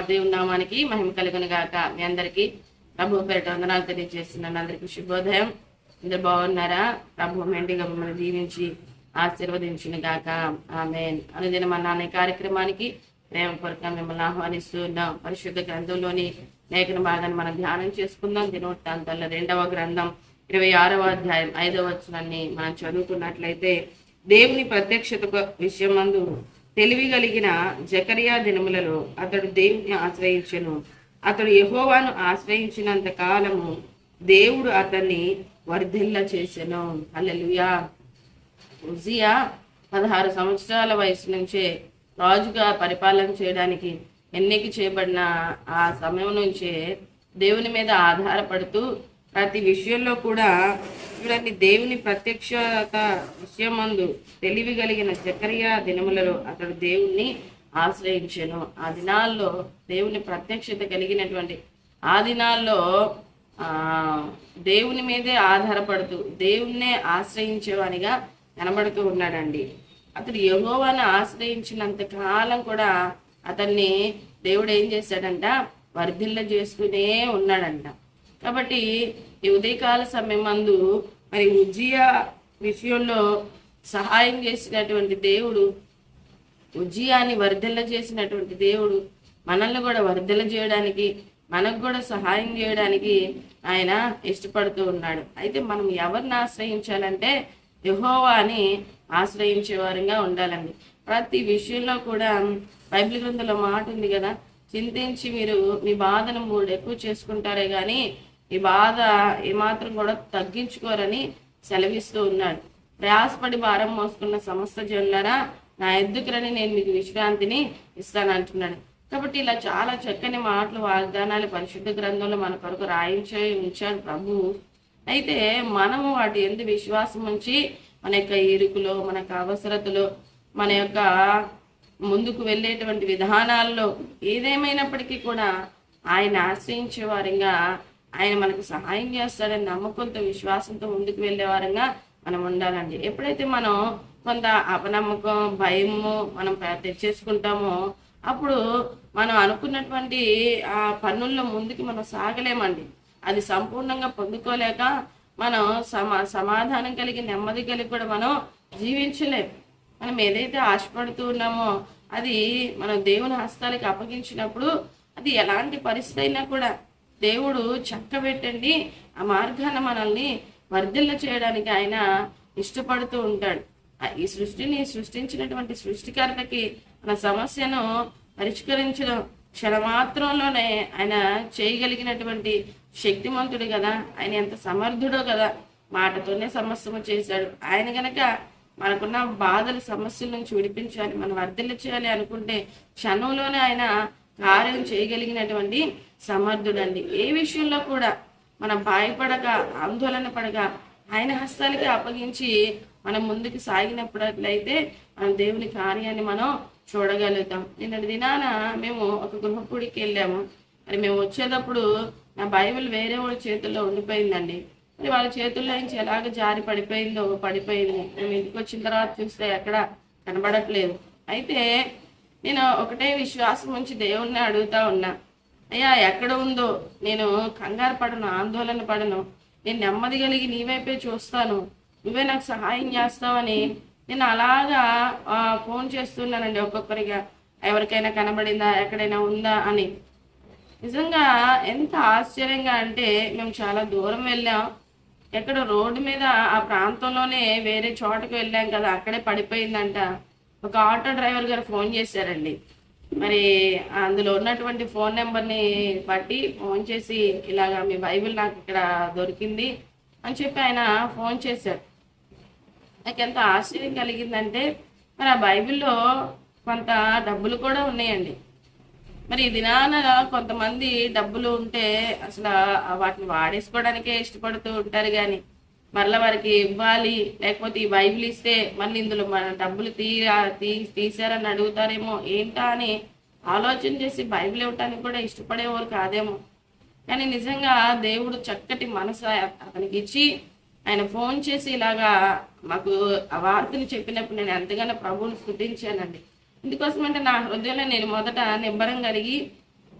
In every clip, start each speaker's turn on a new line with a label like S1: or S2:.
S1: Lord దేవుని నామానికి మహిమ కలుగును గాక. మీ అందరికీ ప్రభు పేరిట వందనాలు తెలియజేస్తున్నాను. అందరికీ శుభోదయం. అందరు బాగున్నారా? ప్రభు మెండిగా మిమ్మల్ని దీవించి ఆశీర్వదించిన గాక. ఆమె అనుదినం అన్న అనే కార్యక్రమానికి ప్రేమపూర్వకంగా మిమ్మల్ని ఆహ్వానిస్తూ ఉన్నాం. పరిశుద్ధ గ్రంథంలోని లేఖన భాగాన్ని మనం ధ్యానం చేసుకుందాం. దినవృత్తాంతాల్లో రెండవ గ్రంథం ఇరవై ఆరవ అధ్యాయం ఐదవ వచనాన్ని మనం చదువుకున్నట్లయితే దేవుని ప్రత్యక్షత విషయమందు తెలివి కలిగిన జకరియా దినములలో అతడు దేవుని ఆశ్రయించెను. అతడు యహోవాను ఆశ్రయించినంత కాలము దేవుడు అతన్ని వర్ధిల్ల చేసెను. అల్లెలుయా ఉజియా పదహారు సంవత్సరాల వయసు నుంచే రాజుగా పరిపాలన చేయడానికి ఎన్నిక చేయబడిన ఆ సమయం నుంచే దేవుని మీద ఆధారపడుతూ ప్రతి విషయంలో కూడా చూడండి దేవుని ప్రత్యక్షత విషయమందు తెలివి కలిగిన చక్రియా దినములలో అతడు దేవుణ్ణి ఆశ్రయించాను. ఆ దినాల్లో దేవుని ప్రత్యక్షత కలిగినటువంటి ఆ దినాల్లో ఆ దేవుని మీదే ఆధారపడుతూ దేవుణ్ణే ఆశ్రయించేవానిగా కనబడుతూ ఉన్నాడండి. అతడు యహోవాను ఆశ్రయించినంత కాలం కూడా అతన్ని దేవుడు ఏం చేశాడంట? వర్ధిల్ల చేసుకునే ఉన్నాడంట. కాబట్టి ఈ ఉదయకాల సమయం మందు మరి ఉజ్జియా విషయంలో సహాయం చేసినటువంటి దేవుడు ఉజ్జియాని వర్ధిల్ల చేసినటువంటి దేవుడు మనల్ని కూడా వర్ధిల్ల చేయడానికి మనకు కూడా సహాయం చేయడానికి ఆయన ఇష్టపడుతూ ఉన్నాడు. అయితే మనం ఎవరిని ఆశ్రయించాలంటే యహోవాని ఆశ్రయించేవారంగా ఉండాలండి. ప్రతి విషయంలో కూడా బైబిల్ గ్రంథంలో మాట ఉంది కదా చింతించి మీరు మీ బాధను మూడు ఎక్కువ చేసుకుంటారే కానీ ఈ బాధ ఏమాత్రం కూడా తగ్గించుకోరని సెలవిస్తూ ఉన్నాడు. ప్రయాసపడి భారం మోసుకున్న సమస్త జనులరా నా ఎద్దుకురని నేను మీకు విశ్రాంతిని ఇస్తాను అంటున్నాడు. కాబట్టి ఇలా చాలా చక్కని మాటలు వాగ్దానాలు పరిశుద్ధ గ్రంథంలో మన కొరకు రాయించే ఉంచాడు ప్రభు. అయితే మనము వాటి ఎందు విశ్వాసం ఉంచి మన యొక్క ఇరుకులో మన యొక్క అవసరతలో మన యొక్క ముందుకు వెళ్ళేటువంటి విధానాల్లో ఏదేమైనప్పటికీ కూడా ఆయన ఆశ్రయించే వారిగా ఆయన మనకు సహాయం చేస్తాడని నమ్మకంతో విశ్వాసంతో ముందుకు వెళ్ళే వారంగా మనం ఉండాలండి. ఎప్పుడైతే మనం కొంత అపనమ్మకం భయము మనం తెచ్చేసుకుంటామో అప్పుడు మనం అనుకున్నటువంటి ఆ పనుల్లో ముందుకు మనం సాగలేమండి. అది సంపూర్ణంగా పొందుకోలేక మనం సమా సమాధానం కలిగి నెమ్మది కలిగి కూడా మనం జీవించలేం. మనం ఏదైతే ఆశపడుతూ ఉన్నామో అది మనం దేవుని హస్తాలకి అప్పగించినప్పుడు అది ఎలాంటి పరిస్థితి అయినా కూడా దేవుడు చక్కబెట్టండి ఆ మార్గాన మనల్ని వర్ధిల్ల చేయడానికి ఆయన ఇష్టపడుతూ ఉంటాడు. ఈ సృష్టిని సృష్టించినటువంటి సృష్టికర్తకి మన సమస్యను పరిష్కరించడం క్షణమాత్రంలోనే ఆయన చేయగలిగినటువంటి శక్తిమంతుడు కదా ఆయన ఎంత సమర్థుడో కదా మాటతోనే సమస్యము చేశాడు. ఆయన గనక మనకున్న బాధల సమస్యల నుంచి విడిపించాలి మనం వర్ధిల్ల చేయాలి అనుకుంటే క్షణంలోనే ఆయన కార్యం చేయగలిగినటువంటి సమర్థుడండి. ఏ విషయంలో కూడా మనం భయపడక ఆందోళన పడక ఆయన హస్తాలకి అప్పగించి మనం ముందుకు సాగినప్పుడట్లయితే మన దేవుని కార్యాన్ని మనం చూడగలుగుతాం. నిన్నటి దినాన మేము ఒక గృహపుడికి వెళ్ళాము. మరి మేము వచ్చేటప్పుడు నా బైబిల్ వేరే వాళ్ళ చేతుల్లో ఉండిపోయిందండి. మరి వాళ్ళ చేతుల్లో నుంచి ఎలాగ జారి పడిపోయిందో పడిపోయింది. మేము ఇంటికి వచ్చిన తర్వాత చూస్తే ఎక్కడ కనబడట్లేదు. అయితే నేను ఒకటే విశ్వాసం ఉంచి దేవుణ్ణి అడుగుతా ఉన్నా. అయ్యా ఎక్కడ ఉందో? నేను కంగారు పడను ఆందోళన పడను. నేను నెమ్మది కలిగి నీ వైపే చూస్తాను. నువ్వే నాకు సహాయం చేస్తావని నేను అలాగా ఫోన్ చేస్తున్నానండి ఒక్కొక్కరిగా. ఎవరికైనా కనబడిందా? ఎక్కడైనా ఉందా అని. నిజంగా ఎంత ఆశ్చర్యంగా అంటే మేము చాలా దూరం వెళ్ళాం. ఎక్కడ రోడ్డు మీద ఆ ప్రాంతంలోనే వేరే చోటకు వెళ్ళాం కదా అక్కడే పడిపోయిందంట. ఒక ఆటో డ్రైవర్ గారు ఫోన్ చేశారండి. మరి అందులో ఉన్నటువంటి ఫోన్ నెంబర్ని బట్టి ఫోన్ చేసి ఇలాగా మీ బైబిల్ నాకు ఇక్కడ దొరికింది అని చెప్పి ఆయన ఫోన్ చేశారు. నాకు ఎంత ఆశ్చర్యం కలిగిందంటే మరి ఆ బైబిల్లో కొంత డబ్బులు కూడా ఉన్నాయండి. మరి ఈ దినాన కొంతమంది డబ్బులు ఉంటే అసలు వాటిని వాడేసుకోవడానికే ఇష్టపడుతూ ఉంటారు కానీ మరలా వారికి ఇవ్వాలి లేకపోతే ఈ బైబిల్ ఇస్తే మళ్ళీ ఇందులో మన డబ్బులు తీరా తీ తీసారని అడుగుతారేమో ఏంటా అని ఆలోచన చేసి బైబిల్ ఇవ్వటానికి కూడా ఇష్టపడేవారు కాదేమో. కానీ నిజంగా దేవుడు చక్కటి మనసు అతనికి ఇచ్చి ఆయన ఫోన్ చేసి ఇలాగా మాకు ఆ వార్తను చెప్పినప్పుడు నేను ఎంతగానో ప్రభువుని స్థుతించానండి. ఇందుకోసమంటే నా హృదయంలో నేను మొదట నిబ్బరం కలిగి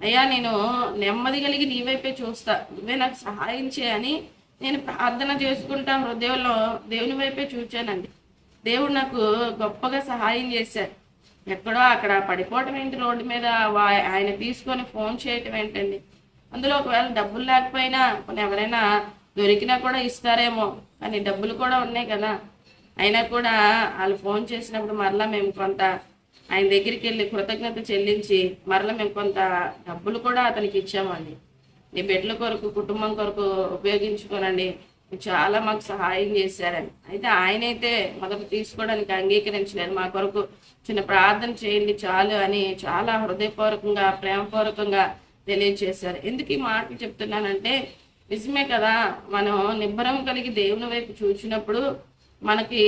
S1: అయ్యా నేను నెమ్మది కలిగి నీ వైపే చూస్తా. నువ్వే నాకు సహాయం చేయని నేను ప్రార్థన చేసుకుంటా హృదయంలో దేవుని వైపే చూచానండి. దేవుడు నాకు గొప్పగా సహాయం చేశారు. ఎక్కడో అక్కడ పడిపోవటం ఏంటి రోడ్డు మీద వా- ఆయన తీసుకొని ఫోన్ చేయటం ఏంటండి. అందులో ఒకవేళ డబ్బులు లేకపోయినా కొన్ని ఎవరైనా దొరికినా కూడా ఇస్తారేమో. కానీ డబ్బులు కూడా ఉన్నాయి కదా. అయినా కూడా వాళ్ళు ఫోన్ చేసినప్పుడు మరలా మేము కొంత ఆయన దగ్గరికి వెళ్ళి కృతజ్ఞత చెల్లించి మరలా మేము కొంత డబ్బులు కూడా అతనికి ఇచ్చామండి. నీ బిడ్డల కొరకు కుటుంబం కొరకు ఉపయోగించుకోనండి. చాలా మాకు సహాయం చేశారని. అయితే ఆయనైతే మొదట తీసుకోవడానికి అంగీకరించలేదు. మా కొరకు చిన్న ప్రార్థన చేయండి చాలు అని చాలా హృదయపూర్వకంగా ప్రేమపూర్వకంగా తెలియజేశారు. ఎందుకు ఈ మాటలు చెప్తున్నానంటే నిజమే కదా మనం నిబ్బరం కలిగి దేవుని వైపు చూసినప్పుడు మనకి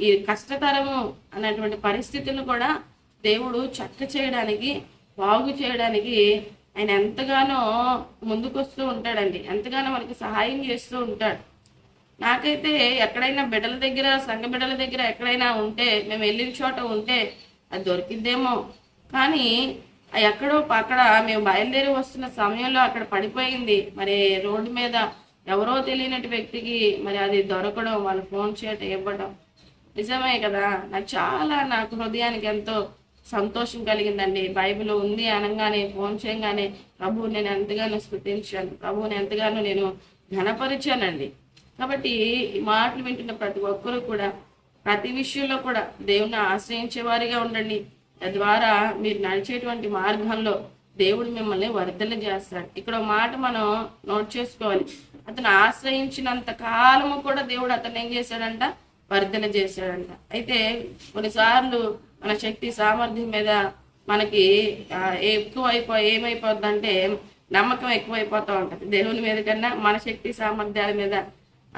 S1: ఈ కష్టతరము అనేటువంటి పరిస్థితులను కూడా దేవుడు చక్క చేయడానికి బాగు చేయడానికి ఆయన ఎంతగానో ముందుకొస్తూ ఉంటాడండి. ఎంతగానో మనకి సహాయం చేస్తూ ఉంటాడు. నాకైతే ఎక్కడైనా బిడ్డల దగ్గర సంఘ బిడ్డల దగ్గర ఎక్కడైనా ఉంటే మేము వెళ్ళిన చోట ఉంటే అది దొరికిద్దేమో. కానీ ఎక్కడో అక్కడ మేము బయలుదేరి వస్తున్న సమయంలో అక్కడ పడిపోయింది. మరి రోడ్డు మీద ఎవరో తెలియనటి వ్యక్తికి మరి అది దొరకడం వాళ్ళు ఫోన్ చేయటం ఇవ్వడం నిజమే కదా? నాకు చాలా నాకు హృదయానికి ఎంతో సంతోషం కలిగిందండి. బైబిల్ ఉంది అనగానే ఫోన్ చేయగానే ప్రభువు నేను ఎంతగానో స్ఫుతించాను ప్రభువుని ఎంతగానో నేను ఘనపరిచానండి. కాబట్టి ఈ మాటలు వింటున్న ప్రతి ఒక్కరూ కూడా ప్రతి విషయంలో కూడా దేవుణ్ణి ఆశ్రయించే వారిగా ఉండండి. తద్వారా మీరు నడిచేటువంటి మార్గంలో దేవుడు మిమ్మల్ని వర్ధన చేస్తాడు. ఇక్కడ మాట మనం నోట్ చేసుకోవాలి. అతను ఆశ్రయించినంత కాలము కూడా దేవుడు అతను ఏం చేశాడంట? వర్ధన చేశాడంట. అయితే కొన్నిసార్లు మన శక్తి సామర్థ్యం మీద మనకి ఎక్కువ అయిపో ఏమైపోద్దంటే నమ్మకం ఎక్కువైపోతూ ఉంటుంది. దేవుని మీద కన్నా మన శక్తి సామర్థ్యాల మీద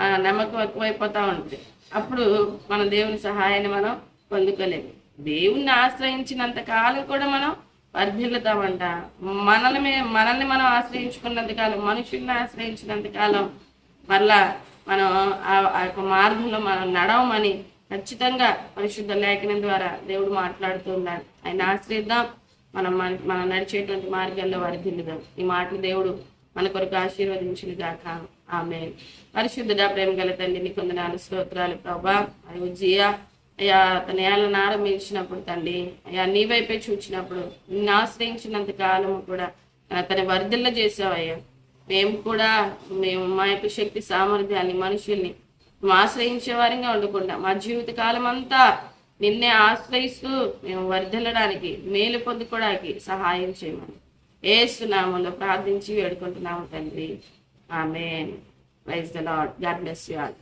S1: ఆ, నమ్మకం ఎక్కువైపోతూ ఉంటుంది. అప్పుడు మన దేవుని సహాయాన్ని మనం పొందుకోలేము. దేవుణ్ణి ఆశ్రయించినంత కాలం కూడా మనం వర్ధిల్లుతామంట. మనల్ని మనల్ని మనం ఆశ్రయించుకున్నంత కాలం మనుషుల్ని ఆశ్రయించినంత కాలం మరలా మనం ఆ- ఆ యొక్క మార్గంలో మనం నడవమని ఖచ్చితంగా పరిశుద్ధ లేఖనం ద్వారా దేవుడు మాట్లాడుతూ ఉన్నాడు. ఆయన ఆశ్రయిద్దాం. మనం మన- మనం నడిచేటువంటి మార్గాల్లో వర్ధిల్లుదాం ఈ మాటలు దేవుడు మన కొరకు ఆశీర్వదించును గాక. ఆమె పరిశుద్ధుడా ప్రేమ గల తండ్రిని నీకు వందనాలు స్తోత్రాలు ప్రభా. అయ్యో జియా అయ్యా తన ఏళ్ళను ఆరంభించినప్పుడు తండ్రి అయ్యా నీ వైపే చూచినప్పుడు నిన్ను ఆశ్రయించినంత కాలము కూడా తన వర్ధిల్ల చేసావయ్యా. మేము కూడా మేము మా యొక్క శక్తి సామర్థ్యాన్ని మనుషుల్ని ఆశ్రయించే వారిగా ఉండకుండా మా జీవిత కాలం అంతా నిన్నే ఆశ్రయిస్తూ మేము వర్ధిల్లడానికి మేలు పొందుకోవడానికి సహాయం చేయమని. ఏసునామంలో ప్రార్థించి వేడుకుంటున్నాము తండ్రి. ఆమె praise the lord god bless you all.